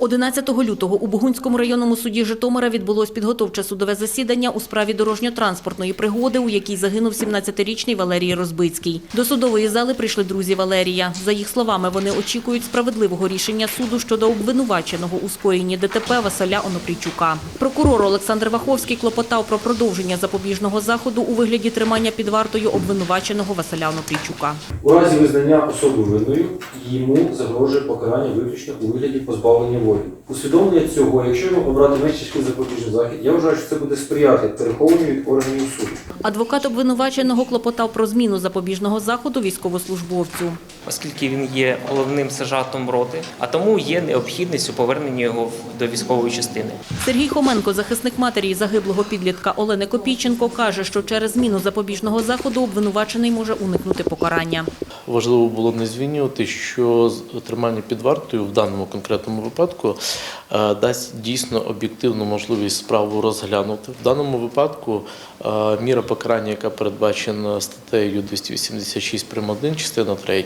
11 лютого у Бугунському районному суді Житомира відбулось підготовче судове засідання у справі дорожньо-транспортної пригоди, у якій загинув 17-річний Валерій Розбицький. До судової зали прийшли друзі Валерія. За їх словами, вони очікують справедливого рішення суду щодо обвинуваченого у скоєнні ДТП Василя Онопрійчука. Прокурор Олександр Ваховський клопотав про продовження запобіжного заходу у вигляді тримання під вартою обвинуваченого Василя Онопрійчука. У разі визнання особи винною йому загрожує покарання виключно у вигляді позбавлення волі. Усвідомлення цього, якщо йому обрати менш тяжкий запобіжний захід, я вважаю, що це буде сприяти перехованню від органів суду. Адвокат обвинуваченого клопотав про зміну запобіжного заходу військовослужбовцю. оскільки він є головним сержантом роти, а тому є необхідність у поверненні його до військової частини. Сергій Хоменко, захисник матері загиблого підлітка Олени Копійченко, каже, що через зміну запобіжного заходу обвинувачений може уникнути покарання. Важливо було не змінювати, що з- тримання під вартою в даному конкретному випадку е, дасть дійсно об'єктивну можливість справу розглянути. В даному випадку е, міра покарання, яка передбачена статтею 286 прим. 1, частина 3,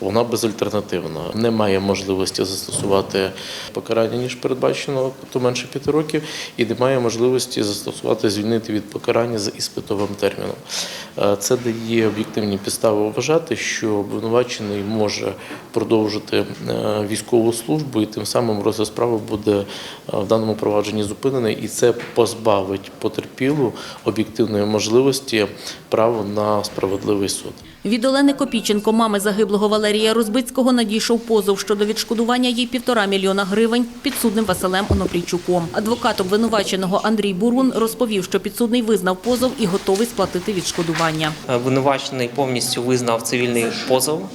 вона безальтернативна. Немає можливості застосувати покарання, ніж передбачено, тобто менше 5 років, і немає можливості застосувати звільнити від покарання за іспитовим терміном. Е, Це дає об'єктивні підстави вважати, що обвинувачений може продовжити військову службу, і тим самим розгляд справи буде е, в даному провадженні зупинений, і це позбавить потерпілу об'єктивної можливості права на справедливий суд. Від Олени Копійченко, мами загиблого Валерія Розбицького, надійшов позов щодо відшкодування їй півтора мільйона гривень підсудним Василем Онопрійчуком. Адвокат обвинуваченого Андрій Бурун розповів, що підсудний визнав позов і готовий сплатити відшкодування. Обвинувачений повністю визнав цивільний позов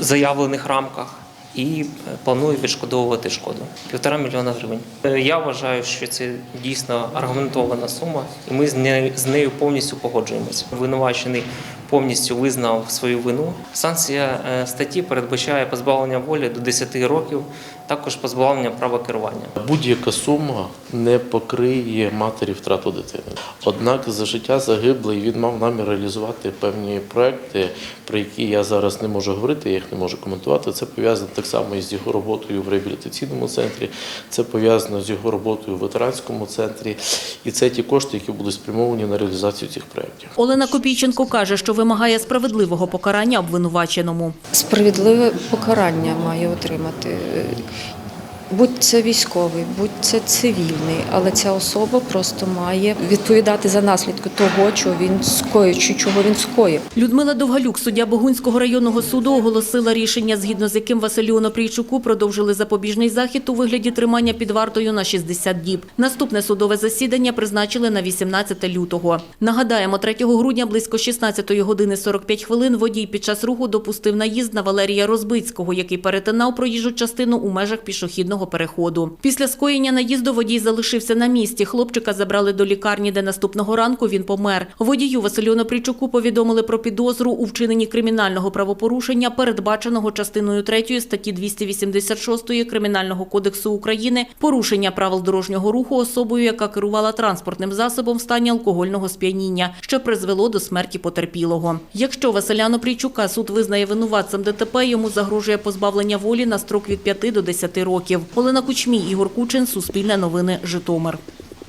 в заявлених рамках і е, планує відшкодовувати шкоду півтора мільйона гривень. Е, Я вважаю, що це дійсно аргументована сума, і ми з нею, повністю погоджуємося. Винувачений повністю визнав свою вину. Санкція е, статті передбачає позбавлення волі до 10 років, також позбавлення права керування. Будь-яка сума не покриє матері втрату дитини. Однак за життя загиблий він мав намір реалізувати певні проекти, про які я зараз не можу говорити, я їх не можу коментувати. Це пов'язано так само і з його роботою в реабілітаційному центрі, це пов'язано з його роботою в ветеранському центрі, і це ті кошти, які будуть спрямовані на реалізацію цих проєктів. Олена Копійченко каже, що вимагає справедливого покарання обвинуваченому. Справедливе покарання має отримати. Будь це військовий, будь це цивільний, але ця особа просто має відповідати за наслідки того, що він скоїв, чи чого він скоїв. Людмила Довгалюк, суддя Богунського районного суду, оголосила рішення, згідно з яким Василю Онопрійчуку продовжили запобіжний захід у вигляді тримання під вартою на 60 діб. Наступне судове засідання призначили на 18 лютого. Нагадаємо, 3 грудня близько 16 години 45 хвилин водій під час руху допустив наїзд на Валерія Розбицького, який перетинав проїжджу частину у межах пішохідного переходу. Після скоєння наїзду водій залишився на місці. Хлопчика забрали до лікарні, де наступного ранку він помер. Водію Василю Напрічуку повідомили про підозру у вчиненні кримінального правопорушення, передбаченого частиною 3 статті 286 Кримінального кодексу України, порушення правил дорожнього руху особою, яка керувала транспортним засобом в стані алкогольного сп'яніння, що призвело до смерті потерпілого. Якщо Василя Напрічука суд визнає винуватцем ДТП, йому загрожує позбавлення волі на строк від 5 до 10 років. Олена Кучмій, Ігор Кучин, Суспільне новини, Житомир.